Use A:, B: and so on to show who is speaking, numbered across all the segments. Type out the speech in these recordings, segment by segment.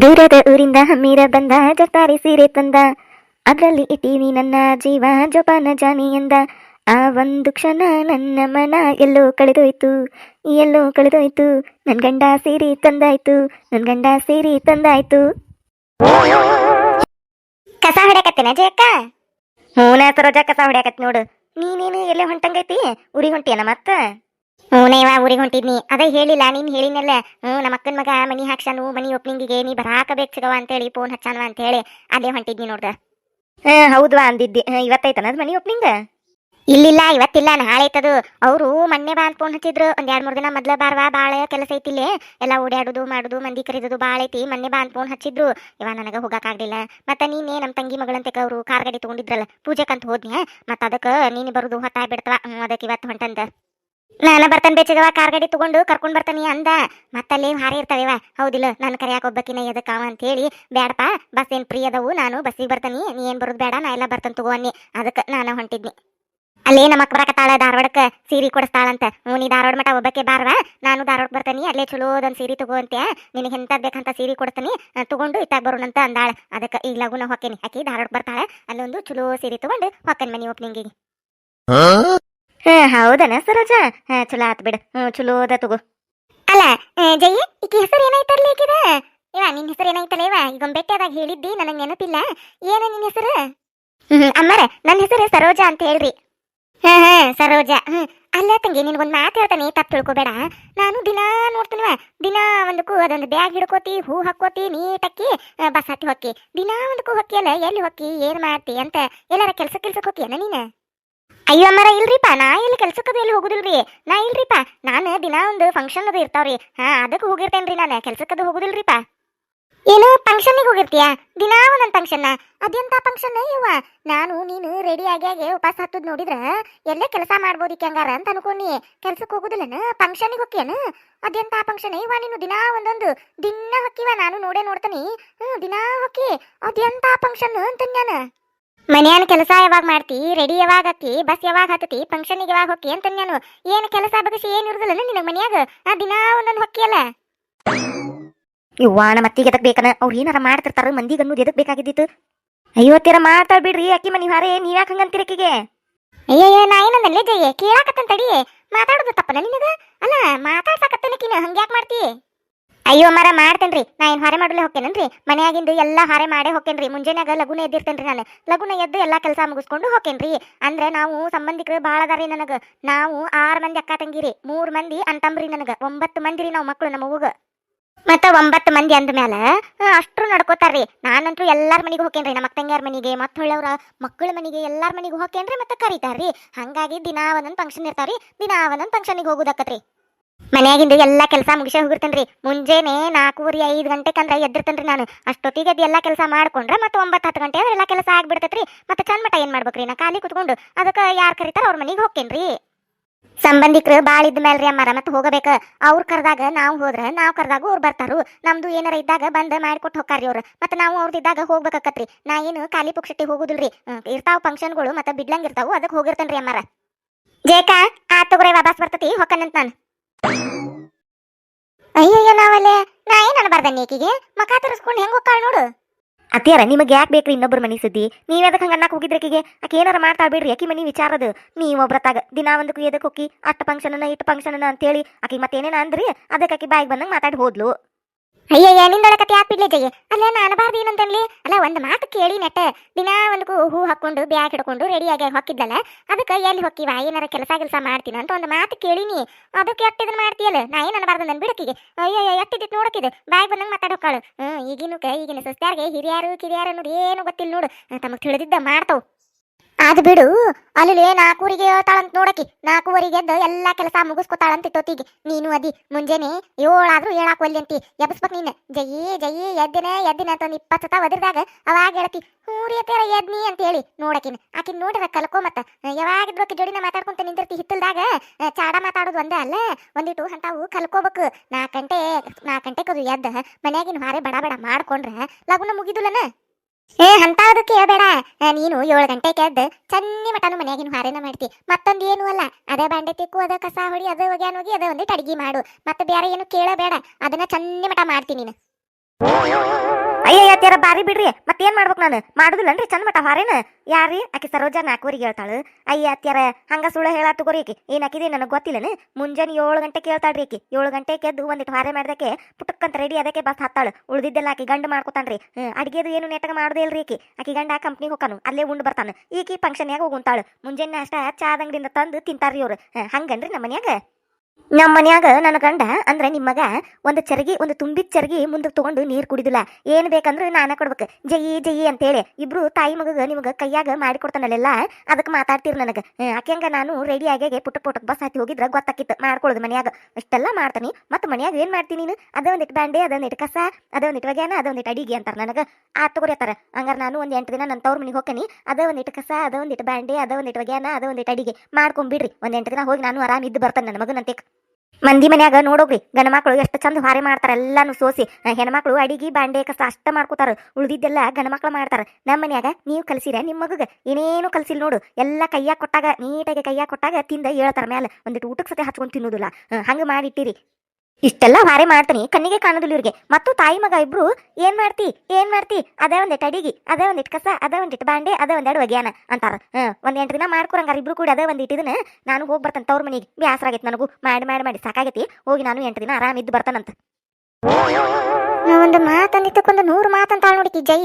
A: ದೂರದ ಊರಿಂದ ಹಮ್ಮೀರ ಬಂದ ಜರ್ತಾರಿ ಸೀರೆ ತಂದ. ಅದರಲ್ಲಿ ಇಟ್ಟೀನಿ ನನ್ನ ಜೀವ, ಜೋಪಾನ ಜಾನಿ ಎಂದ. ಆ ಒಂದು ಕ್ಷಣ ನನ್ನ ಮನ ಎಲ್ಲೋ ಕಳೆದೋಯ್ತು ಎಲ್ಲೋ ಕಳೆದೋಯ್ತು. ನನ್ ಗಂಡ ಸೀರೆ ತಂದಾಯ್ತು, ನನ್ ಗಂಡ ಸೀರೆ ತಂದಾಯ್ತು. ಕಸ ಹೊಡ್ಯಾಕತ್ತೇನ ಜಯಕ್ಕ ಹೂನ ಸರೋಜ, ಕಸ ಹೊಡ್ಯಾಕತ್ ನೋಡು. ನೀನೇನು ಎಲ್ಲೇ ಹೊಂಟಂಗೈತಿ? ಉರಿ ಹೊಂಟಿಯನ ಮತ್ತ? ಹೂನೇವ ಊರಿಗೆ ಹೊಂಟಿದ್ನಿ. ಅದೇ ಹೇಳಿಲ್ಲ ನೀನು ಹೇಳಿನಲ್ಲ ಹ್ಞೂ ನಮ್ಮ ಅಕ್ಕನ ಮಗ ಮನಿ ಹಾಕ್ಸಾನು ಮನಿ ಓಪನಿಂಗಿಗೆ ನೀ ಬರಾಕಬೇಕು ಸಿಗವ ಅಂತೇಳಿ ಫೋನ್ ಹಚ್ಚಾನವ ಅಂತೇಳಿ ಅದೇ ಹೊಂಟಿದ್ನಿ ನೋಡ್ದ. ಹಾ ಹೌದ್ವಾ ಅಂದಿದ್ದಿ. ಹಾ, ಇವತ್ತೈತನ ಅದು ಮನಿ ಓಪನಿಂಗ್ ಇಲ್ಲಿಲ್ಲ ಇವತ್ತಿಲ್ಲ ನಾಳೆ ಐತದು ಅವರು ಮೊನ್ನೆ ಬಾ ಅಂತ ಫೋನ್ ಹಚ್ಚಿದ್ರು. ಒಂದ್ ಎರಡ್ ಮೂರ್ ದಿನ ಮೊದ್ಲ ಬಾರ್ವಾ ಬಾಳ ಕೆಲಸ ಐತಿಲ್ಲೇ ಎಲ್ಲ ಓಡಾಡುದು ಮಾಡುದು ಮಂದಿ ಕರೀದು ಬಾಳ ಐತಿ. ಮೊನ್ನೆ ಬಾ ಅಂತ ಫೋನ್ ಹಚ್ಚಿದ್ರು. ಇವ ನನಗ ಹೋಗಕ್ಕಾಗ್ಲಿಲ್ಲ ಮತ್ತೆ ನೀನೇ ನಮ್ಮ ತಂಗಿ ಮಗಳಂತೆ ಅವರು ಕಾರ್ ಗಾಡಿ ತಗೊಂಡಿದ್ರಲ್ಲ ಪೂಜೆಕಂತ ಹೋದ್ನಿ ಮತ್ತ ಅದಕ್ಕ ನೀನು ಬರುದು ಹೊತ್ತಾಗ್ಬಿಡ್ತವ ಹ್ಞೂ ಅದಕ್ಕೆ ಇವತ್ತು ಹೊಂಟಂದ. ನಾನು ಬರ್ತಾನೆ ಬೇಚಗವ ಕಾರ್ ಗಾಡಿ ತಗೊಂಡು ಕರ್ಕೊಂಡ್ ಬರ್ತಾನೆ ಅಂದ. ಮತ್ತಲ್ಲಿ ಹಾರಿ ಇರ್ತಾವಿವ ಹೌದಿಲ್ಲ ನಾನು ಕರೆಯಾಕ ಒಬ್ಬಕಿನ ಎದಕ್ಕಾವ ಅಂತ ಹೇಳಿ ಬೇಡಪ್ಪ ಬಸ್ ಏನ್ ಫ್ರೀ ಅದಾವು, ನಾನು ಬಸ್ಸಿಗೆ ಬರ್ತಾನೆ. ನೀ ಏನ್ ಬರೋದು ಬೇಡ ನಾ ಎಲ್ಲ ಬರ್ತಾನೆ ತಗೋನಿ ಅದಕ್ಕೆ ನಾನು ಹೊಂಟಿದ್ನಿ. ಅಲ್ಲೇ ನಮ್ಮ ಅಕ್ಕ ಬರಕತ್ತಾಳ, ಧಾರವಾಡಕ್ಕೆ ಸೀರೆ ಕೊಡಿಸ್ತಾಳಂತ. ಹ್ಞೂ, ನೀ ಧಾರವಾಡ ಮಠ ಒಬ್ಬಕ್ಕೆ ಬಾರ್ವಾ. ನಾನು ಧಾರವಾಡ ಬರ್ತಾನಿ, ಅಲ್ಲೇ ಚಲೋದೊಂದು ಸೀರೆ ತಗೋ ಅಂತೆ ನಿನಗೆ ಎಂಥದ್ದು ಬೇಕಂತ ಸೀರೆ ಕೊಡ್ತಾನಿ. ತೊಗೊಂಡು ಇತ್ತಾಗ ಬರೋಣಂತ ಅಂದಾಳ. ಅದಕ್ಕೆ ಈಗ ಲಗುನ ಹೊಕ್ಕೇನಿ. ಆಕಿ ಧಾರವಾಡ ಬರ್ತಾಳೆ, ಅಲ್ಲೊಂದು ಚಲೋ ಸೀರೆ ತಗೊಂಡು ಹೊಕ್ಕನ್ ಮನಿ ಓಪನಿಂಗಿಗೆ ಹಾ ಹೌದನ ಸರೋಜ? ಹಾಂ ಚಲೋ ಆತ್ ಬಿಡು. ಹ್ಞೂ ಚಲೋ ಅದ ತಗೋ. ಅಲ್ಲ ಜಯ ಈಕಿ ಹೆಸರು ಏನಾಯ್ತರ್ಲಿ ಈಕಿದ? ಇವ ನಿನ್ನ ಹೆಸರು ಏನಾಯ್ತಲ್ಲ ಇವ? ಈಗ ಬೆಟ್ಟದಾಗ ಹೇಳಿದ್ದಿ ನನಗೆ ನೆನಪಿಲ್ಲ. ಏನ ನಿನ್ನ ಹೆಸರು? ಹ್ಞೂ ಅಮ್ಮರ ನನ್ನ ಹೆಸರು ಸರೋಜ ಅಂತ ಹೇಳ್ರಿ. ಹಾಂ ಹಾಂ ಸರೋಜ. ಹ್ಮ್ ಅಲ್ಲ ತಂಗಿ ನಿನಗೊಂದು ಮಾತು ಹೇಳ್ತಾನೆ ತಪ್ಪು ತಿಳ್ಕೊಬೇಡ. ನಾನು ದಿನಾ ನೋಡ್ತೀನಿವ ದಿನ ಒಂದಕ್ಕೂ ಅದೊಂದು ಬ್ಯಾಗ್ ಹಿಡ್ಕೋತಿ ಹೂ ಹಾಕೋತಿ ನೀಟಕ್ಕಿ ಹಕ್ಕಿ ಬಸ್ ಹತ್ತಿ ಹೊಕ್ಕಿ. ದಿನಾ ಒಂದಕ್ಕೂ ಹೊಕ್ಕಿಯಲ್ಲ ಎಲ್ಲಿ ಹೊಕ್ಕಿ ಏನ್ ಮಾಡ್ತಿ ಅಂತ ಎಲ್ಲಾರ ಕೆಲ್ಸ ಕೆಲ್ಸಕ್ಕೆ ಹೋಗ್ತೀಯನ ನೀನು? ಅಯ್ಯೋ ಅಮ್ಮರ, ಇಲ್ರಿಪ್ಪ, ನಾ ಎಲ್ಲಿ ಕೆಲ್ಸಕ್ಕದು ಎಲ್ಲಿ ಹೋಗುದಿಲ್ರಿ? ನಾ ಇಲ್ರಿಪ್ಪ, ನಾನು ದಿನ ಒಂದು ಫಂಕ್ಷನ್ ಅದು ಇರ್ತಾವ್ರಿ. ಹಾ, ಅದಕ್ಕೆ ಹೋಗಿರ್ತೇನ್ರಿ ನಾನು ಕೆಲ್ಸಕ್ಕದು ಹೋಗುದಿಲ್ರಿಪ್ಪ. ಏನು ಫಂಕ್ಷನ್ಗೆ ಹೋಗಿರ್ತೀಯಾ? ದಿನಾ ಒಂದೊಂದು ಫಂಕ್ಷನ್ ಅದೆಂತ ಫಂಕ್ಷನ್ ಇವ? ನಾನು, ನೀನು ರೆಡಿ ಆಗಿ ಉಪವಾಸ ಹತ್ತದ್ ನೋಡಿದ್ರ, ಎಲ್ಲೇ ಕೆಲಸ ಮಾಡ್ಬೋದು ಹೆಂಗಾರ ಅಂತ ಅನ್ಕೊಂಡಿ. ಕೆಲ್ಸಕ್ಕೆ ಹೋಗುದಿಲ್ಲನ? ಫಂಕ್ಷನ್ಗೆ ಹೋಗ್ಯಾನ ಅದೆಂತ ಫಂಕ್ಷನ್ ಇವ ನೀನು ದಿನಾ ಒಂದೊಂದು ದಿನ ಹೊಕ್ಕಿವ, ನಾನು ನೋಡೇ ನೋಡ್ತೀನಿ. ಹ್ಞೂ ದಿನಾ ಹೊಕ್ಕಿ. ಅದೆಂತ ಫಂಕ್ಷನ್ ಅಂತನ್ಯಾನ ಮನ್ಯಾನ ಕೆಲಸ ಯಾವಾಗ ಮಾಡ್ತಿ? ರೆಡಿ ಯಾವಾಗ ಹಾಕಿ ಬಸ್ ಯಾವಾಗ ಹತ್ತತಿ? ಫಂಕ್ಷನಿಗೆ ಯಾವಾಗ ಹೊಕ್ಕಿ ಅಂತ ನಾನು ಏನು ಕೆಲಸ ಬಗಸಿ ಏನು ಇರುದಿಲ್ಲ ನಿನ್ನ ಮನ್ಯಾಗ? ಆ ದಿನ ಒಂದೊಂದು ಹೊಕ್ಕಿಯಲ್ಲ ಇವ್ವ ನಮ್ಮ ಅತ್ತಿಗೆ ಎದಕ್ ಬೇಕನ? ಅವ್ರು ಏನಾರ ಮಾಡ್ತಿರ್ತಾರ, ಮಂದಿಗೆ ಅನ್ನೋದು ಎದಕ್ ಬೇಕಾಗಿದ್ದಿತ್ತು ಐವತ್ತರ ಮಾತಾಡ ಬಿಡ್ರಿ ಅಕ್ಕಿ ಮನಿ ಹಾರೆ, ನೀವ್ಯಾಕ ಹಂಗಂತೀರ ಅಕ್ಕಿಗೆ? ಅಯ್ಯಯ್ಯ, ನಾ ಏನಂದಲ್ಲೇ ಜಯ್ಯ ಕೇಳಾಕತ್ತಂತಡಿ ಮಾತಾಡೋದು ತಪ್ಪನ ನಿನಗ? ಅಲ್ಲ ಮಾತಾಡ್ಸಾಕತ್ತನಕಿನ ಹಂಗ್ಯಾಕ್ ಮಾಡ್ತಿ? ಅಯ್ಯೋ ಮರ, ಮಾಡ್ತೇನ್ರಿ. ನಾ ಏನು ಹಾರೆ ಮಾಡಲೇ ಹೋಗ್ತೇನೇನ್ರಿ ಮನೆಯಾಗಿಂದು ಎಲ್ಲ ಹಾರೆ ಮಾಡೇ ಹೋಗ್ತೇನ್ರಿ ಮುಂಜಾನೆಯಾಗ ಲಗುನ ಎದ್ದಿರ್ತೇನ್ರಿ ನಾನು. ಲಗುನ ಎದ್ದು ಎಲ್ಲಾ ಕೆಲಸ ಮುಗಿಸ್ಕೊಂಡು ಹೋಗ್ತೇನ್ರಿ ಅಂದ್ರೆ ನಾವು ಸಂಬಂಧಿಕರು ಭಾಳ ಅದಾರಿ ನನಗೆ. ನಾವು ಆರು ಮಂದಿ ಅಕ್ಕ ತಂಗಿರಿ, ಮೂರು ಮಂದಿ ಅಂತಂಬ್ರಿ ನನಗೆ. ಒಂಬತ್ತು ಮಂದಿ ರೀ ನಾವು ಮಕ್ಕಳು ನಮ್ಮ ಅವ್ವಗ. ಮತ್ತೆ ಒಂಬತ್ತು ಮಂದಿ ಅಂದ ಮ್ಯಾಲ ಅಷ್ಟ್ರು ನಡ್ಕೋತಾರ್ರಿ. ನಾನಂತೂ ಎಲ್ಲಾರ ಮನೆಗೆ ಹೋಗ್ತೇನ್ರಿ ನಮ್ಮ ತಂಗಿಯರ ಮನೆಗೆ, ಮತ್ತ ಹೊಳ್ಳವ್ರ ಮಕ್ಕಳ ಮನೆಗೆ ಎಲ್ಲಾರ ಮನೆಗೆ ಹೋಗ್ತೇನ್ರಿ ಮತ್ತೆ ಕರೀತಾರ್ರಿ. ಹಂಗಾಗಿ ದಿನಾ ಒಂದೊಂದು ಫಂಕ್ಷನ್ ಇರ್ತಾವ್ರಿ ದಿನಾ ಒಂದೊಂದು ಫಂಕ್ಷನಿಗೆ ಹೋಗುದಕ್ಕತ್ರಿ. ಮನ್ಯಾಗಿಂದ ಎಲ್ಲಾ ಕೆಲಸ ಮುಗಿಸೇ ಹೋಗಿರ್ತೇನ್ರಿ. ಮುಂಜಾನೆ ನಾಲ್ಕೂವರೆ ಐದು ಗಂಟೆಕಂದ್ರ ಎದ್ದಿರ್ತೇನ್ರಿ ನಾನು. ಅಷ್ಟೊತ್ತಿಗೆ ಅದು ಎಲ್ಲಾ ಕೆಲಸ ಮಾಡ್ಕೊಂಡ್ರೆ ಮತ್ತೆ ಒಂಬತ್ತು ಹತ್ತು ಗಂಟೆ ಅಂದ್ರೆ ಎಲ್ಲಾ ಕೆಲಸ ಆಗ್ಬಿಡ್ತೈತ್ರಿ. ಮತ್ತೆ ಚಂದ ಮಟ ಏನ್ ಮಾಡ್ಬೇಕ್ರಿ? ನಾ ಖಾಲಿ ಕುತ್ಕೊಂಡು ಅದಕ್ಕೆ ಯಾರು ಕರಿತಾರ ಅವ್ರ ಮನೆಗೆ ಹೋಗ್ತೇನ್ರಿ. ಸಂಬಂಧಿಕರು ಭಾಳ ಇದ್ದ ಮೇಲ್ರಿ ಅಮ್ಮಾರ, ಮತ್ತೆ ಹೋಗಬೇಕು. ಅವ್ರು ಕರೆದಾಗ ನಾವು ಹೋದ್ರ ನಾವು ಕರೆದಾಗ ಅವ್ರು ಬರ್ತಾರು. ನಮ್ದು ಏನಾರ ಇದ್ದಾಗ ಬಂದ್ ಮಾಡಿಕೊಟ್ಟು ಹೋಗ್ತಾರ್ರಿ ಅವ್ರು. ಮತ್ತೆ ನಾವು ಅವ್ರದಿದ್ದಾಗ ಹೋಗ್ಬೇಕಾಕತ್ರಿ. ನಾ ಏನು ಖಾಲಿ ಪುಕ್ಷಟಿ ಹೋಗುದಿಲ್ರಿ. ಇರ್ತಾವ ಫಂಕ್ಷನ್ಗಳು ಮತ್ತೆ ಬಿಡ್ಲಂಗ ಇರ್ತಾವು ಅದಕ್ಕೆ ಹೋಗಿರ್ತೇನ್ರಿ ಅಮ್ಮಾರ. ಜೇಕ ಆ ತಗೋರಿ, ವಾಪಸ್ ಬರ್ತತಿ, ಹೊಕ್ಕನಂತ ನಾನು. ಅಯ್ಯಯ್ಯ, ನಾವಲ್ಲೇ ನಾ ಏನ್ ಅನ್ಬಾರ್ದ ನೀಕಿಗೆ ಮಕ ತರಿಸ್ಕೊಂಡು ಹೆಂಗ್ ಹೋಗ್ತಾಳ ನೋಡು. ಅತ್ತಿಯಾರ, ನಿಮಗೆ ಯಾಕೆ ಬೇಕ್ರಿ ಇನ್ನೊಬ್ಬರ ಮನೆ ಸುದ್ದಿ? ನೀವ್ ಎದಕ್ಕೆ ಹಂಗ ಅನ್ನಕ್ ಹೋಗಿದ್ರಕಿಗೆ ಆಕೆ ಏನಾರ ಮಾಡ್ತಾ ಬಿಡ್ರಿ, ಆಕಿ ಮನಿ ವಿಚಾರದು. ನೀವ್ ಒಬ್ರತಾಗ ದಿನ ಒಂದಕ್ಕೂ ಎದಕ್ಕೆ ಹೋಗಿ ಅಟ್ಟ ಫಂಕ್ಷನ್ ಇಟ್ಟು ಫಂಕ್ಷನ್ ಅಂತೇಳಿ ಆಕಿ ಮತ್ತೇನೇನ ಅಂದ್ರಿ? ಅದಕ್ಕೆ ಆಕಿ ಬಾಯಿಗೆ ಬಂದಂಗ ಮಾತಾಡಿ ಹೋದ್ಲು. ಅಯ್ಯಯ್ಯ ನಿಂದೊಳಕತೆ ಯಾಕೆ ಬಿಡ್ಲಿ ಜಯ್ಯ ಅಲ್ಲ ನಾನಬಾರ್ದು ಏನಂತನ್ಲಿ? ಅಲ್ಲ, ಒಂದು ಮಾತು ಕೇಳಿ ನೆಟ್ಟ. ದಿನಾ ಒಂದು ಹೂ ಹಾಕೊಂಡು ಬ್ಯಾಗ್ ಹಿಡ್ಕೊಂಡು ರೆಡಿಯಾಗಿ ಹೊಕ್ಕಿದ್ಲಲ್ಲ? ಅದಕ್ಕೆ ಎಲ್ಲಿ ಹೊಕ್ಕಿವ ಏನಾರ ಕೆಲಸ ಕೆಲಸ ಮಾಡ್ತೀನಿ ಅಂತ ಒಂದು ಮಾತು ಕೇಳಿನಿ. ಅದಕ್ಕೆ ಎಟ್ಟು ಇದನ್ನ ಮಾಡ್ತೀಯಲ್ಲ? ನಾ ಏನು ಅನ್ನಬಾರ್ದು ನನ್ ಬಿಡಕಿಗೆ ಅಯ್ಯಯ್ಯ ಎಟ್ಟಿದ್ದಿತ್ತು ನೋಡಕ್ಕಿದೆ. ಬಾಯ್ ಬಂದಂಗೆ ಮಾತಾಡೋಕಾಳು ಹ್ಞೂ ಈಗಿನ ಈಗಿನ ಸಸ್ತ್ಯಾರ್ಗೆ ಹಿರಿಯರು, ಕಿರಿಯರು ಅನ್ನೋದು ಏನು ಗೊತ್ತಿಲ್ಲ ನೋಡು. ತಮಗೆ ತಿಳಿದಿದ್ದ ಮಾಡ್ತಾವ್. ಅದು ಬಿಡು. ಅಲ್ಲಿ ನಾಲ್ಕೂರಿಗೆ ಹೇಳ್ತಾಳಂತ ನೋಡಕಿ ನಾಲ್ಕೂವರೆಗೆ ಎದ್ದು ಎಲ್ಲ ಕೆಲಸ ಮುಗಿಸ್ಕೊತಾಳಂತ ಇಟ್ಟೋತಿಗೆ ನೀನು ಅದಿ ಮುಂಜಾನೆ ಏಳಾದ್ರೂ ಹೇಳಾಕ ಒಲ್ಲಿ ಅಂತಿ. ಎಬ್ಸ್ಬೇಕು ನೀನು. ಜಯಿ ಜಯಿ, ಎದ್ದಿನ ಎದ್ದಿನ ಅಂತ ಒಂದು ಇಪ್ಪತ್ತು ಸತ ಅವಾಗ ಹೇಳ್ತಿ ಹೂರಿಯತ್ತರ ಎದ್ನಿ ಅಂತ ಹೇಳಿ ನೋಡಕಿನ. ಆಕಿನ ನೋಡಿರ ಕಲ್ಕೋ ಮತ್ತ. ಯಾವಾಗಿದ್ರು ಆಕಿ ಜೋಡಿನ ಮಾತಾಡ್ಕೊಂತ ನಿಂದಿರ್ತಿ ಹಿತ್ತಲ್ದಾಗ ಚಾಡ ಮಾತಾಡೋದು ಒಂದೇ ಅಲ್ಲ. ಒಂದಿಟ್ಟು ಅಂತಾವು ಕಲ್ಕೋಬೇಕು. ನಾಲ್ಕು ಗಂಟೆ ನಾಲ್ಕು ಗಂಟೆಗೆ ಎದ್ದ. ಮನ್ಯಾಗಿನ ಹಾರೆ ಬಡ ಬಡ ಮಾಡ್ಕೊಂಡ್ರ ಲಗುನ ಮುಗಿದುಲನ ಏ ಅಂತಾವ್ದು ಕೇಳಬೇಡ ನೀನು ಏಳು ಗಂಟೆಗೆ ಎದ್ದು, ಚನ್ನಿ ಮಟನು ಮನ್ಯಾಗಿನ ಹಾರೇನ ಮಾಡ್ತಿ. ಮತ್ತೊಂದು ಏನು ಅಲ್ಲ. ಅದೇ ಬಾಂಡೆ ತಿಕ್ಕು, ಅದ ಕಸ ಹೊಡಿ, ಅದ ಒಗ್ಯಾನ್ ಹೋಗಿ, ಅದ ಒಂದಿಟ್ಟು ಅಡಿಗೆ ಮಾಡು. ಮತ್ತೆ ಬೇರೆ ಏನು ಕೇಳಬೇಡ. ಅದನ್ನ ಚನ್ನಿ ಮಟ ಮಾಡ್ತೀನಿ ನೀನು.
B: ಅಯ್ಯ ಅತ್ಯಾರ ಬಾರಿ ಬಿಡ್ರಿ. ಮತ್ತೇನ್ ಮಾಡ್ಬೇಕು ನಾನು? ಮಾಡುದಿಲ್ಲನ್ರಿ ಚಂದ ಮಟ್ಟ ಹಾರೇನ. ಯಾರಿ ಆಕಿ ಸರೋಜ ನಾಲ್ಕುವರೆಗೆ ಹೇಳ್ತಾಳು. ಅಯ್ಯ ಅತ್ಯಾರ ಹಂಗ ಸುಳ್ಳ ಹೇಳ ತಗೋರಿ ಆಕಿ ಏನ್ ಹಾಕಿದೆ ನನಗೆ ಗೊತ್ತಿಲ್ಲನ. ಮುಂಜಾನೆ ಏಳು ಗಂಟೆ ಕೇಳ್ತಾಳ್ರಿ ಆಕಿ ಏಳು ಗಂಟೆ ಎದ್ದು ಒಂದಿಟ್ಟು ಹಾರೆ ಮಾಡ್ದಕ್ಕೆ ಪುಟಕ್ಕಂತ ರೆಡಿ ಅದಕ್ಕೆ ಬಸ್ ಹತ್ತಾಳು. ಉಳ್ದಿದ್ದೆಲ್ಲ ಆಕಿ ಗಂಡು ಮಾಡ್ಕೊತಾನ್ರಿ. ಅಡಿಗೆದು ಏನು ನೆಟ್ಟಗ ಮಾಡೋದೇ ಇಲ್ರಿ ಆಕಿ ಆಕಿ ಗಂಡ ಕಂಪ್ನಿಗೆ ಹೋಗಾನು ಅಲ್ಲೇ ಉಂಡು ಬರ್ತಾನೆ. ಈಕಿ ಫಂಕ್ಷನ್ಯಾಗ ಹೋಗುಂತಾಳು ಮುಂಜಾನೆ ಅಷ್ಟ ಚಾದ ಅಂಗಡಿಯಿಂದ ತಂದು ತಿಂತಾರ್ರಿ ಅವ್ರು ಹಂಗನ್ರಿ ನಮ್ಮ ಮನ್ಯಾಗ ನಮ್ಮ ಮನ್ಯಾಗ ನನ್ನ ಗಂಡ ಅಂದ್ರೆ ನಿಮ್ಮ ನಿಮ್ಮಗ ಒಂದು ಚರಗಿ, ಒಂದು ತುಂಬಿದ ಚರಗಿ ಮುಂದಕ್ಕೆ ತಗೊಂಡು ನೀರು ಕುಡಿದಿಲ್ಲ. ಏನು ಬೇಕಂದ್ರೆ ನಾನ ಕೊಡ್ಬೇಕು. ಜಯಿ ಜಯಿ ಅಂತೇಳಿ ಇಬ್ರು ತಾಯಿ ಮಗಗ ನಿಮಗೆ ಕೈಯಾಗ ಮಾಡಿ ಕೊಡ್ತಾನಲ್ಲೆಲ್ಲ ಅದಕ್ಕೆ ಮಾತಾಡ್ತೀರಿ ನನಗೆ. ಆಕೆಂಗ ನಾನು ರೆಡಿ ಆಗ್ಯಾಗೆ ಪುಟ್ಟ ಪುಟ್ಟಕ್ ಬಸ್ ಹತ್ತಿ ಹೋಗಿದ್ರ ಗೊತ್ತಾಕಿತ್ತು ಮಾಡ್ಕೊಳ್ಳೋದು ಮನ್ಯಾಗ. ಇಷ್ಟೆಲ್ಲ ಮಾಡ್ತಾನಿ, ಮತ್ತೆ ಮನ್ಯಾಗ ಏನು ಮಾಡ್ತೀನಿ ನೀನು? ಅದ ಒಂದಿಟ್ಟು ಬ್ಯಾಂಡೆ, ಅದೇ ಒಂದಿಟ್ಟು ಕಸ, ಅದ ಒಂದಿಟ್ಟು ಒಗ್ಯಾನ ಅದ ಒಂದಿಟ್ಟು ಅಡಿಗೆ ಅಂತಾರೆ ನನಗೆ. ಆ ತಗೋರಿತಾರ ಹಂಗಾರ ನಾನು ಒಂದ್ ಎಂಟು ದಿನ ನನ್ನ ತವ್ರ ಮನೆಗೆ ಹೋಗ್ತೀನಿ ಅದ ಒಂದಿಟ್ಟು ಕಸ, ಅದ ಒಂದಿಟ್ಟು ಬ್ಯಾಂಡೆ, ಅದ ಒಂದಿಟ್ಟು ಒಗ್ಯಾನ ಅದ ಒಂದಿಟ್ಟು ಅಡಿಗೆ ಮಾಡ್ಕೊಂಬಿಡ್ರಿ. ಒಂದ್ ಎಂಟು ದಿನ ಹೋಗಿ ನಾನು ಆರಾಮ ಇದ್ದು ಬರ್ತಾನೆ ನನ್ನ ಮಗನಂತೆ ಮಂದಿ ಮನ್ಯಾಗ ನೋಡೋಗ್ರಿ, ಗಂಡ ಮಕ್ಳು ಎಷ್ಟು ಚಂದ ಹಾರೆ ಮಾಡ್ತಾರೆ, ಎಲ್ಲಾನು ಸೋಸಿ ಹೆಣ್ಮಕ್ಳು ಅಡಿಗೆ ಬಾಂಡೆ ಕಸ ಅಷ್ಟ ಮಾಡ್ಕೋತಾರ, ಉಳ್ದಿದ್ದೆಲ್ಲ ಗಂಡ ಮಕ್ಳು ಮಾಡ್ತಾರ. ನಮ್ಮ ಮನ್ಯಾಗ ನೀವು ಕಲಸಿರ ನಿಮ್ಮ ಮಗಗ ಏನೇನು ಕಲ್ಸಿಲ್ ನೋಡು, ಎಲ್ಲ ಕೈಯಾಗ ಕೊಟ್ಟಾಗ, ನೀಟಾಗಿ ಕೈಯಾಗ ಕೊಟ್ಟಾಗ ತಿಂದ ಹೇಳ್ತಾರ ಮ್ಯಾಲ ಒಂದಿಟ್ಟು ಊಟಕ್ಕೆ ಸತೆ ಹಚ್ಕೊಂಡು ತಿನ್ನೋದಿಲ್ಲ ಹಂಗ ಮಾಡಿಟ್ಟಿರಿ ಇಷ್ಟೆಲ್ಲ ಹಾರೆ ಮಾಡ್ತೀನಿ, ಕಣ್ಣಿಗೆ ಕಾಣೋದಿಲ್ಲ ಇವ್ರಿಗೆ. ಮತ್ತು ತಾಯಿ ಮಗ ಇಬ್ರು, ಏನ್ ಮಾಡ್ತಿ? ಏನ್ ಮಾಡ್ತಿ? ಅದೇ ಒಂದಿಟ್ಟು ಅಡಿಗೆ, ಅದೇ ಒಂದಿಟ್ಟು ಕಸ, ಅದೇ ಒಂದಿಟ್ಟು ಬಾಂಡೆ, ಅದೇ ಒಂದೆರಡು ಒಗ್ಯಾನ ಅಂತಾರ. ಒಂದ್ ಎಂಟು ದಿನ ಮಾಡ್ಕೊರಂಗಾರ ಇಬ್ರು ಕೂಡ ಅದೇ ಒಂದಿಟ್ಟು ಇದನ್ನ ನಾನು ಹೋಗಿ ಬರ್ತಾನೆ ತವ್ರ ಮನೆಗೆ. ಬ್ಯಾಸರ ಆಗೈತೆ ನನಗೂ. ಮಾಡಿ ಮಾಡಿ ಮಾಡಿ, ಸಾಕಾಗೈತಿ. ಹೋಗಿ ನಾನು ಎಂಟು ದಿನ ಆರಾಮ್ ಇದ್ದು ಬರ್ತಾನಂತ. ಒಂದು ಮಾತಂದಿತ್ತಕ್ಕೊಂದು ನೂರು ಮಾತಂತಾಳ ನೋಡಿಕಿ ಜೈ.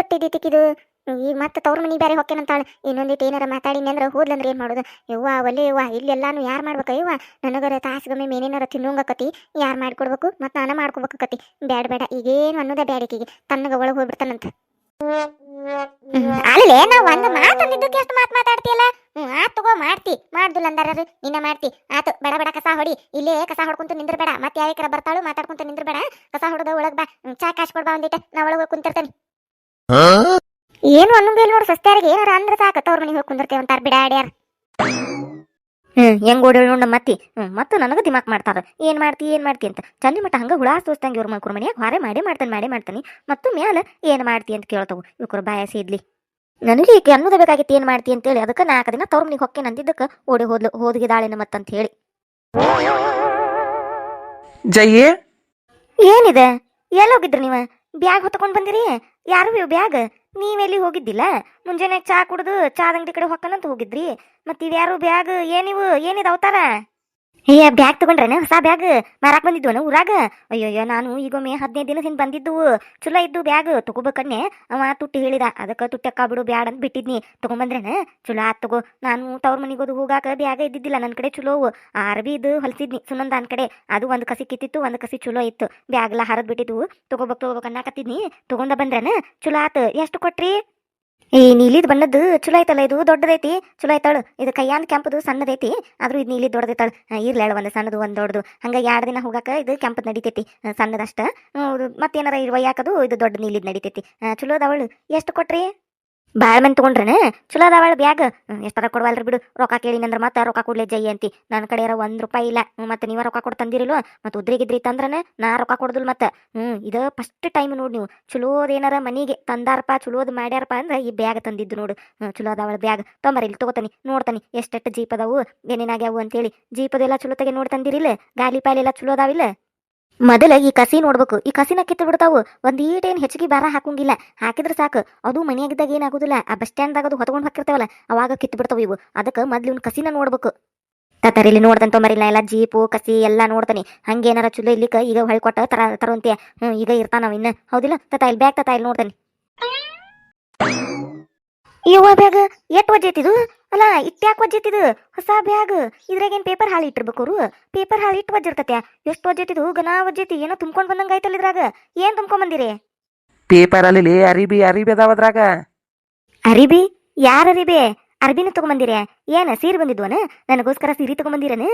B: ಎಟ್ಟಿದ್ದಿಕ್ಕಿದು ಈಗ ಮತ್ತೆ ತವ್ರ ಮನೆಗೆ ಬೇರೆ ಹೊಕ್ಕೇನಂತಾಳ. ಇನ್ನೊಂದಿಟ್ಟು ಏನಾರ ಮಾತಾಡಿನಿ ಅಂದ್ರೆ ಹೋದ್ಲಂದ್ರೆ ಏನು ಮಾಡೋದು? ಯವ್ವ ಒಲೆ ಯವ್ವ ಇಲ್ಲೆಲ್ಲಾನು ಯಾರು ಮಾಡ್ಬೇಕ ಯವ್ವ? ನನಗರ ತಾಸಿಗೊಮ್ಮೆ ಮೇನೇನಾರ ತಿನ್ನೋಂಗಕತಿ, ಯಾರು ಮಾಡ್ಕೊಡ್ಬೇಕು? ಮತ್ತೆ ನಾನು ಮಾಡ್ಕೊಬೇಕು ಬ್ಯಾಡ ಬೇಡ ಈಗೇನು ಅನ್ನೋದೇ ಬೇಡಿಕೆಗೆ ತನ್ನಗ ಒಳಗೆ ಹೋಗ್ಬಿಡ್ತಾನಂತ. ಅಲ್ಲೇ ನಾವು ಒಂದು ಮಾತಂದಿದ್ದಕ್ಕೆ ಎಷ್ಟು ಮಾತು ಮಾತಾಡ್ತೀಯಲ್ಲ? ಆತ್ ತಗೋ, ಮಾಡ್ತಿ. ಮಾಡ್ದಿಲ್ಲ ಅಂದಾರ ನಿನ್ನ ಮಾಡ್ತಿ. ಆತು, ಬೇಡ ಬೇಡ, ಕಸ ಹೊಡಿ. ಇಲ್ಲೇ ಕಸ ಹೊಡ್ಕೊಂತ ನಿಂದ್ರಬೇಡ. ಮತ್ತೆ ಯಾವ್ಯಾಕರ ಬರ್ತಾಳು ಮಾತಾಡ್ಕೊಂತ ನಿಂದ್ರಬೇಡ. ಕಸ ಹೊಡೆದ ಒಳಗ್ ಬಾ. ಚಾ ಕಾಶ್ ಕೊಡ್ಬಾ ಒಂದಿಟ್ಟ ನಾ ಒಳಗೆ ಕುಂತಿರ್ತೇನೆ. ಏನು ಅನ್ನೋಂಗಿಲ್ಲ ನೋಡಿ ಸಸ್ತಾರಿಗೆ ಏನಾರ ಅಂದ್ರೆ ಸಾಕು. ತವ್ರ ಮನೆಗೆ ಹೋಗಿ ಕುಂದಿರ್ತೇವೆ ಅಂತಾರ ಬಿಡ ಆಡ್ಯಾರ. ಹ್ಮ್ ಹೆಂಗ್ ಓಡಿ ನೋಡ ಮತ್ತಿ ಹ್ಮ್ ಮತ್ತೆ ನನಗೆ ದಿಮಾಕ್ ಮಾಡ್ತಾರ ಏನ್ ಮಾಡ್ತಿ ಏನ್ ಮಾಡ್ತಿ ಅಂತ. ಚಂದಿ ಮಟ್ಟ ಹಂಗ ಹುಳ ತೋಸ್ತಂಗೆ ಇವ್ರ ಮಕ್ರ ಮನ್ಯಾಗ ಹೊರೆ ಮಾಡೇ ಮಾಡ್ತಾನೆ ಮಾಡೇ ಮಾಡ್ತಾನೆ. ಮತ್ತು ಮ್ಯಾಲ ಏನ್ ಮಾಡ್ತಿ ಅಂತ ಕೇಳ್ತವು. ಇವ್ರ ಬಾಯಸಿ ಇದ್ಲಿ. ನನಗೆ ಈಕೆ ಅನ್ನೋದ ಬೇಕಾಗಿತ್ತು ಏನ್ ಮಾಡ್ತಿ ಅಂತೇಳಿ ಅದಕ್ಕೆ ನಾಲ್ಕು ದಿನ ತವ್ರ ಮನೆಗೆ ಹೊಕ್ಕೆ ನಂದಿದ್ದಕ್ಕ ಓಡಿ ಹೋದ್ಲು ಹೋದ್ಗಿದಾಳೇನ ಮತ್ತಂತ ಹೇಳಿ.
C: ಜಯ್ಯೇ
B: ಏನಿದೆ? ಎಲ್ಲಿ ಹೋಗಿದ್ರಿ ನೀವು? ಬ್ಯಾಗ್ ಹೊತ್ಕೊಂಡ್ ಬಂದಿರಿ? ಯಾರು ಇವ್ ಬ್ಯಾಗ್? ನೀವೆಲ್ಲಿ ಹೋಗಿದ್ದಿಲ್ಲ? ಮುಂಜಾನೆ ಚಾ ಕುಡ್ದು ಚಾದ ಅಂಗಡಿ ಕಡೆ ಹೊಕ್ಕನಂತ ಹೋಗಿದ್ರಿ. ಮತ್ತೆ ಇವ್ಯಾರು ಬ್ಯಾಗ್ ಏನಿವು ಏನಿದೆ ಅವತಾರ? ಏ ಬ್ಯಾಗ್ ತಗೊಂಡ್ರೇನ? ಹೊಸ ಬ್ಯಾಗ್ ಮಾರಾಕ್ ಬಂದಿದ್ವನ ಊರಾಗ? ಅಯ್ಯಯ್ಯೋ, ನಾನು ಈಗೊಮ್ಮೆ ಹದಿನೈದು ದಿನ ಹಿಂದೆ ಬಂದಿದ್ದು. ಚಲೋ ಇದ್ದು ಬ್ಯಾಗ್, ತಗೋಬೇಕನ್ನೆ. ಅವ ತುಟ್ಟಿ ಹೇಳಿದ, ಅದಕ್ಕೆ ತುಟ್ಟಕ್ಕ ಬಿಡು, ಬ್ಯಾಡ ಅಂತ ಬಿಟ್ಟಿದ್ನಿ. ತಗೊಂಬಂದ್ರೇನ? ಚಲೋ ಆತ್ ತಗೋ. ನಾನು ತವ್ರ ಮನೆಗೆ ಹೋದು ಹೋಗಾಕ ಬ್ಯಾಗ ಇದ್ದಿದ್ದಿಲ್ಲ ನನ್ನ ಕಡೆ ಚಲೋ ಅರ್ಬಿ ಇದು ಹೊಲಿಸಿದ್ನಿ, ಸುನಂದ ಅನ್ ಕಡೆ. ಅದು ಒಂದು ಕಸಿ ಕಿತ್ತಿತ್ತು, ಒಂದು ಕಸಿ ಚಲೋ ಇತ್ತು ಬ್ಯಾಗ್ಲ ಹರದ್ ಬಿಟ್ಟಿದ್ವು. ತಗೋಬೇಕು ತಗೋಬೇಕು ಅನ್ನಕತ್ತಿದ್ನಿ. ತಗೊಂಡ ಬಂದ್ರೇನ? ಚಲೋ ಆತು. ಎಷ್ಟು ಕೊಟ್ರಿ? ಈ ನೀಲಿದ್ ಬಣ್ಣದ್ ಚಲೋ ಐತಲ್ಲ ಇದು ದೊಡ್ಡದೈತಿ. ಚಲೋ ಐತಾಳು ಇದು ಕೈಯಾಂದ್ ಕೆಂಪದು ಸಣ್ಣದೈತಿ. ಆದ್ರೂ ಇದು ನೀಲಿ ದೊಡ್ಡದೈತಾಳು. ಇರ್ಲೇಳ ಒಂದು ಸಣ್ಣದು, ಒಂದು ದೊಡ್ಡದು. ಹಂಗ ಎರಡು ದಿನ ಹೋಗಾಕ ಇದು ಕೆಂಪದ್ ನಡಿತೈತಿ ಸಣ್ಣದಷ್ಟ. ಮತ್ತೇನಾರ ಇರುವ ಯಾಕದು, ಇದು ದೊಡ್ಡ ನೀಲಿದ್ ನಡಿತೈತಿ. ಚಲೋ ಎಷ್ಟು ಕೊಟ್ರಿ? ಭಾಳ ಮಂದಿ ತಗೊಂಡ್ರೇನ ಚಲೋ ಅದಾವಳ ಬ್ಯಾಗ್. ಎಷ್ಟಾರ ಕೊಡವಲ್ರಿ ಬಿಡು. ರೊಕ್ಕ ಕೇಳಿನಂದ್ರ ಮತ್ತೆ ರೊಕ್ಕ ಕೊಡ್ಲೆ ಜೈ ಅಂತಿ. ನನ್ನ ಕಡೆ ಇರೋ ಒಂದು ರೂಪಾಯಿ ಇಲ್ಲ. ಮತ್ತೆ ನೀವ ರೊಕ್ಕ ಕೊಡ್ ತಂದಿರಿಲ್ವ? ಮತ್ತೆ ಉದ್ರಿಗಿದ್ರಿ ತಂದ್ರನ ನಾ ರೊಕ್ಕ ಕೊಡುದಿಲ್ಲ ಮತ್ತೆ. ಹ್ಞೂ ಇದು ಫಸ್ಟ್ ಟೈಮ್ ನೋಡಿ ನೀವು. ಚಲೋದೇನಾರ ಮನಿಗೆ ತಂದಾರಪ್ಪ ಚಲೋದ್ ಮಾಡ್ಯಾರಪ್ಪ ಅಂದ್ರೆ ಈ ಬ್ಯಾಗ್ ತಂದಿದ್ದು ನೋಡು. ಚಲೋ ಅದಾವಳ ಬ್ಯಾಗ್. ತೊಂಬರಿ ಇಲ್ಲಿ ತಗೋತಾನಿ, ನೋಡ್ತಾನಿ ಎಷ್ಟೆಷ್ಟು ಜೀಪ್ ಅದಾವು ಏನೇನಾಗ್ಯಾವು ಅಂತೇಳಿ. ಹೇಳಿ ಅದೆಲ್ಲ ಚಲೋ ತೆಗೆ ನೋಡಿ ತಂದಿರಿಲ್ಲ? ಗಾಲಿ ಪಾಲಿ ಎಲ್ಲ ಚಲೋ ಅದಾವಿಲ್ಲ? ಮೊದಲ ಈ ಕಸಿ ನೋಡ್ಬೇಕು. ಈ ಕಸಿನ ಕಿತ್ತು ಬಿಡ್ತಾವು. ಒಂದ್ ಈಟೇನ್ ಹೆಚ್ಚಿಗೆ ಬಾರ ಹಾಕಂಗಿಲ್ಲ. ಹಾಕಿದ್ರೆ ಸಾಕು. ಅದು ಮನೆಯಾಗಿದ್ದಾಗ ಏನಾಗುದಿಲ್ಲ. ಆ ಬಸ್ ಸ್ಟ್ಯಾಂಡ್ದಾಗ ಅದು ಹೊತ್ಕೊಂಡು ಹಾಕಿರ್ತಾವಲ್ಲ ಅವಾಗ ಕಿತ್ತು ಬಿಡ್ತಾವ ಇವು. ಅದಕ್ಕೆ ಮೊದ್ಲು ಇವ್ನ ಕಸಿನ ನೋಡ್ಬೇಕು. ಇಲ್ಲಿ ನೋಡ್ದಂತ ಮರಿಲ್ಲ ಎಲ್ಲ ಜೀಪು, ಕಸಿ ಎಲ್ಲ ನೋಡ್ತಾನೆ. ಹಂಗೆ ಏನಾರ ಚಲೋ ಇಲ್ಲಿಕ ಈಗ ಹೊಳ್ಕೊಟ್ಟ ತರ ತರುವಂತೆ ಹ್ಮ್, ಈಗ ಇರ್ತಾನವ ಇನ್ನ. ಹೌದಿಲ್ಲ? ತತ ಇಲ್ಲಿ ಬ್ಯಾಗ್ ತತ ಇಲ್ಲಿ ನೋಡ್ತಾನೆ. ಇವ ಬ್ಯಾಗ್? ಎಟ್ ವಜ್ಜೈತಿದು ಅಲ್ಲ ಇಟ್ಟ್ಯಾಕ್ ವಜ್ಜೈತಿದು ಹೊಸ ಬ್ಯಾಗ್. ಇದ್ರಾಗೇನ್ ಪೇಪರ್ ಹಾಳಿ ಇಟ್ಟಿರ್ಬೇಕು ಅವ್ರು ಪೇಪರ್ ಹಾಳಿ ಇಟ್ಟು ವಜ್ಜಿರ್ತತೆ. ಎಷ್ಟು ವಜ್ಜೈತಿದು ಗನಾ ವಜ್ಜೈತಿ. ಏನೋ ತುಂಬ್ಕೊಂಡ್ ಬಂದಂಗ ಆಯ್ತಲ್ಲ ಇದ್ರಾಗ. ಏನ್ ತುಂಬ್ಕೊಂಡ್ ಪೇಪರ್
C: ಅಲ್ಲಿ ಅರಿಬಿ ಅರಿಬಿ ಅದಾವ ಅದ್ರಾಗ.
B: ಅರಿಬಿ? ಯಾರ ಅರಿಬಿ? ಅರ್ಬಿನ ತಗೊಂಬಂದಿರ. ಏನ ಸೀರೆ ಬಂದಿದ್ವನ? ನನಗೋಸ್ಕರ ಸೀರೆ ತಗೊಂಬಂದಿರನ?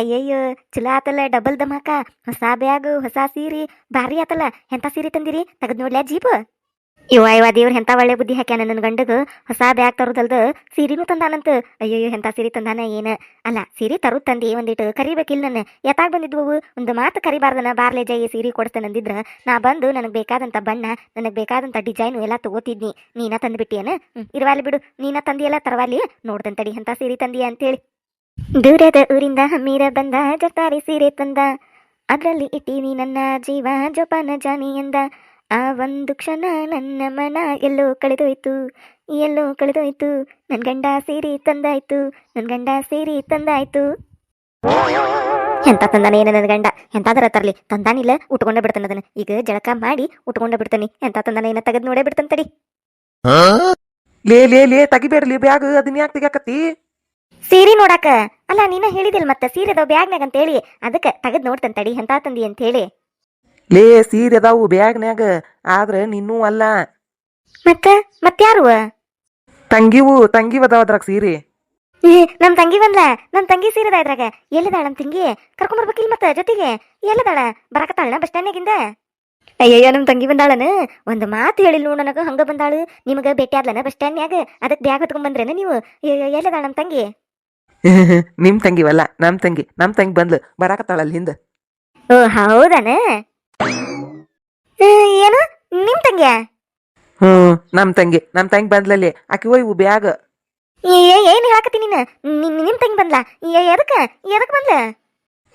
B: ಅಯ್ಯಯ್ಯೋ ಚಲೋ ಆತಲ್ಲ ಡಬಲ್ ದಮಾಕ ಹೊಸ ಬ್ಯಾಗ್ ಹೊಸ ಸೀರೆ. ಭಾರಿ ಆತಲ್ಲ. ಎಂತ ಸೀರೆ ತಂದಿರಿ? ತೆಗೆದು ನೋಡ್ಲ್ಯಾ ಜೀಪ್? ಇವ ಇವ ದೇವ್ರ ಎಂತ ಒಳ್ಳೆ ಬುದ್ಧಿ ಹಾಕ್ಯಾನ ನನ್ನ ಗಂಡಗ? ಹೊಸ ಬ್ಯಾಗ್ ತರೋದಲ್ದ ಸೀರೆನೂ ತಂದಾನಂತ. ಅಯ್ಯೋ ಎಂತ ಸೀರೆ ತಂದಾನ ಏನ? ಅಲ್ಲ, ಸೀರೆ ತರು ತಂದಿ ಒಂದಿಟ್ಟು ಕರಿಬೇಕಿಲ್ಲ ನನ್ನ ಯಾತಾಗ್ ಬಂದಿದ್ವು ಒಂದು ಮಾತು ಕರಿಬಾರ್ದನ, ಬಾರ್ಲೆ ಜೈ ಸೀರೆ ಕೊಡ್ತೇನೆ ಅಂದಿದ್ರ. ನಾ ಬಂದು ನನಗೆ ಬೇಕಾದಂತ ಬಣ್ಣ, ನನಗೆ ಬೇಕಾದಂತ ಡಿಸೈನು ಎಲ್ಲ ತಗೋತಿದ್ನಿ. ನೀನ ತಂದುಬಿಟ್ಟಿಯೇನ? ಹ್ಮ್ ಇರ್ವಾಲಿ ಬಿಡು. ನೀನ ತಂದಿಯಲ್ಲ ತರವಾಲಿ ನೋಡ್ದಂತಡಿ ತಡಿ ಎಂತ ಸೀರೆ ತಂದಿಯ ಅಂತೇಳಿ. ದೂರದ ಊರಿಂದ ಹಮ್ಮೀರ ಬಂದ ಜತಾರಿ ಸೀರೆ ತಂದ. ಅದರಲ್ಲಿ ಇಟ್ಟೀನಿ ನನ್ನ ಜೀವ, ಜೋಪಾನ ಜಾನಿ ಎಂದ ಆ ಒಂದು ಕ್ಷಣ ನನ್ನ ಮನ ಎಲ್ಲೋ ಕಳೆದೋಯ್ತು. ಎಲ್ಲೋ ಕಳೆದೋಯ್ತು. ನನ್ ಗಂಡ ಸೇರಿ ತಂದಾಯ್ತು. ನನ್ ಗಂಡ ಸೇರಿ ತಂದಾಯ್ತು. ಎಂತ ತಂದಾನೆ ಏನ ನನ್ನ ಗಂಡ? ಎಂತಾದ್ರ ತರ್ಲಿ. ತಂದಾನಿಲ್ಲ ಉಟ್ಕೊಂಡೇ ಬಿಡ್ತಾನೆ ಅದನ್ನ. ಈಗ ಜಳಕ ಮಾಡಿ ಉಟ್ಕೊಂಡೇ ಬಿಡ್ತಾನೆ. ಎಂತ ತಂದಾನೆ ಏನ ತೆಗೆದು ನೋಡೇ ಬಿಡ್ತಾನೆ ತಡಿ.
C: ಲೇ ಲೇ ಲೇ ತೆಗಿಬೇಡ್ಲಿ ಬ್ಯಾಗ್ ಅದನ್ನ ಯಾಕೆ ತೆಗಿಯಾಕತ್ತಿ?
B: ಸೀರೆ ನೋಡಾಕ. ಅಲ್ಲ ನೀನ ಹೇಳಿದಿಲ್ ಮತ್ತೆ? ಸೀರೆ ಅದಾವ ಬ್ಯಾಗ್ನಾಗ ಅಂತ ಹೇಳಿ ಅದಕ್ಕೆ ತೆಗೆದು ನೋಡ್ತಾನೆ ತಡಿ. ಎಂತ ತಂದಿ ಅಂತ ಹೇಳಿ.
C: ಲೇ ಸೀರೆ ಅದಾವು ಬ್ಯಾಗ್ನ್ಯಾಗ ಆದ್ರ ನಿನ್ನೂ ಅಲ್ಲ.
B: ಮತ್ತ ಮತ್ಯಾರು
C: ತಂಗಿವು ತಂಗಿ ಅದಾವ ಅದ್ರಾಗ ಸೀರೆ.
B: ನಮ್ ತಂಗಿ ಬಂದ್ಲ ನಮ್ ತಂಗಿ ಸೀರೆದ ಇದ್ರಾಗ. ಎಲ್ಲಿದಾಳ ನಮ್ ತಂಗಿ? ಕರ್ಕೊಂಡ್ ಇಲ್ಲಿ ಮತ್ತ ಜೊತೆಗೆ? ಎಲ್ಲದಾಳ? ಬರಾಕತ್ತಾಳ ಬಸ್ ಸ್ಟ್ಯಾಂಡ್ನಾಗಿಂದ ಅಯ್ಯಯ್ಯೋ ನಮ್ ತಂಗಿ ಬಂದಾಳನ. ಒಂದು ಮಾತು ಹೇಳಿಲ್ಲ ನೋಡು ನನಗ ಹಂಗ ಬಂದಾಳು. ನಿಮಗ ಭೇಟಿ ಆದ್ಲನ ಬಸ್ ಸ್ಟ್ಯಾಂಡ್ನ್ಯಾಗ. ಅದಕ್ ಬ್ಯಾಗ್ ಹೊತ್ಕೊಂಡ್ ಬಂದ್ರೇನ ನೀವು? ಎಲ್ಲದಾಳ ನಮ್ ತಂಗಿ?
C: ನಿಮ್ ತಂಗಿವಲ್ಲ ನಮ್ ತಂಗಿ. ನಮ್ ತಂಗಿ ಬಂದ್ಲು ಬರಕತ್ತಾಳ ಹಿಂದ.
B: ಓ ಹೌದನ? ಏನು? ನಿಮ್ ತಂಗಿ
C: ಹ್ಮ್ ನಮ್ ತಂಗಿ. ನಮ್ ತಂಗಿ ಬಂದ್ಲಲ್ಲಿ. ಆಕಿ ಒಯ್ವು ಬ್ಯಾಗ್
B: ಏನ್ ಹೇಳಕತ್ತಿ ನೀನ್? ನಿಮ್- ನಿಮ್ ತಂಗಿ ಬಂದ್ಲ? ಏ, ಎದಕ್ಕ? ಎದಕ್ ಬಂದ್ಲ?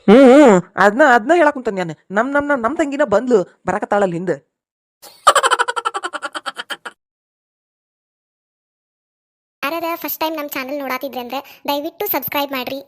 C: ಹ್ಮ್ ಹ್ಮ್. ಅದ್ನ ಅದ್ನ ಹೇಳಕುಂತಾನೆ ನಾನು ನಮ್ ನಮ್ ನಮ್ ನಮ್ ತಂಗಿನ ಬಂದ್ಲು ಬರಾಕತ್ತಾಳಲ್ಲಿ ಹಿಂದ.
A: ಯಾರ ಫಸ್ಟ್ ಟೈಮ್ ನಮ್ಮ ಚಾನಲ್ ನೋಡಾತಿದ್ರೆ ಅಂದ್ರೆ ದಯವಿಟ್ಟು ಸಬ್ಸ್ಕ್ರೈಬ್ ಮಾಡ್ರಿ.